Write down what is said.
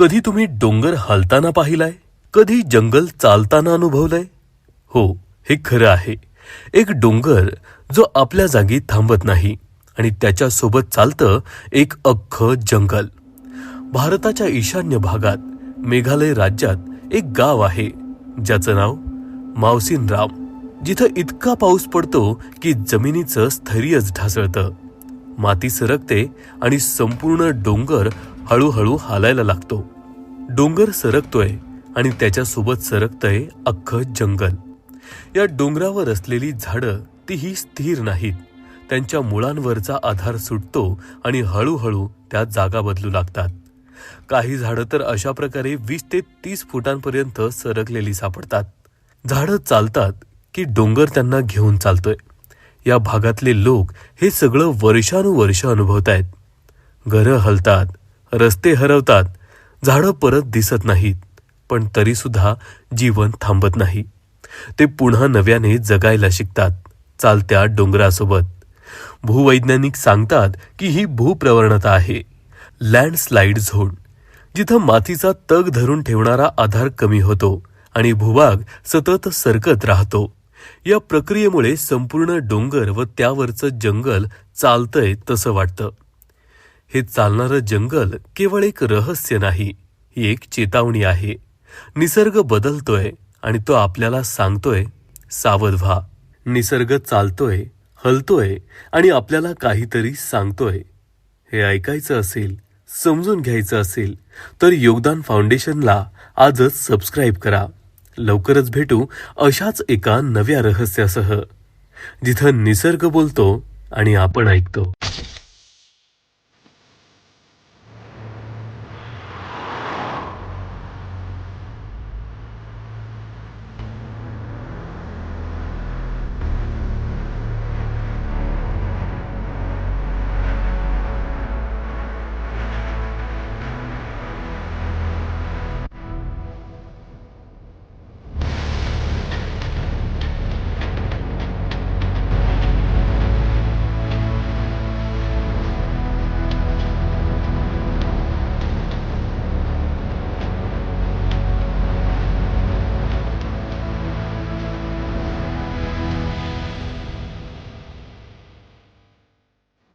कधी तुम्ही डोंगर हलताना पाहिलाय? कधी जंगल चालताना अनुभवलंय? हो हे खरं आहे. एक डोंगर जो आपल्या जागी थांबत नाही आणि त्याच्यासोबत चालतं एक अख्खं जंगल. भारताच्या ईशान्य भागात मेघालय राज्यात एक गाव आहे ज्याचं नाव मावसीन राम जिथं इतका पाऊस पडतो की जमिनीचं स्थैर्यच ढासळतं. माती सरकते आणि संपूर्ण डोंगर हळूहळू हालायला लागतो. डोंगर सरकतोय आणि त्याच्यासोबत सरकतंय अख्खं जंगल. या डोंगरावर असलेली झाडं तीही स्थिर नाहीत. त्यांच्या मुळांवरचा आधार सुटतो आणि हळूहळू त्या जागा बदलू लागतात. काही झाडं तर अशा प्रकारे वीस ते तीस फुटांपर्यंत सरकलेली सापडतात. झाडं चालतात की डोंगर त्यांना घेऊन चालतोय. या भागातले लोक हे सगळं वर्षानुवर्ष अनुभवत आहेत घरं हलतात रस्ते हरवतात. झाडं परत दिसत नाहीत पण तरीसुद्धा जीवन थांबत नाही. ते पुन्हा नव्याने जगायला शिकतात चालत्या डोंगरासोबत. भूवैज्ञानिक सांगतात की ही भूप्रवणता आहे लँडस्लाईड झोन जिथं मातीचा तग धरून ठेवणारा आधार कमी होतो आणि भूभाग सतत सरकत राहतो. या प्रक्रियेमुळे संपूर्ण डोंगर व त्यावरचं जंगल चालतंय तसं वाटतं. हे चालणारं जंगल केवळ एक रहस्य नाही ही एक चेतावणी आहे. निसर्ग बदलतोय आणि तो आपल्याला सांगतोय सावध व्हा. निसर्ग चालतोय हलतोय आणि आपल्याला काहीतरी सांगतोय. हे ऐकायचं असेल समजून घ्यायचं असेल तर योगदान फाउंडेशनला आजच सबस्क्राईब करा. लवकरच भेटू अशाच एका नव्या रहस्यासह. जिथं निसर्ग बोलतो आणि आपण ऐकतो.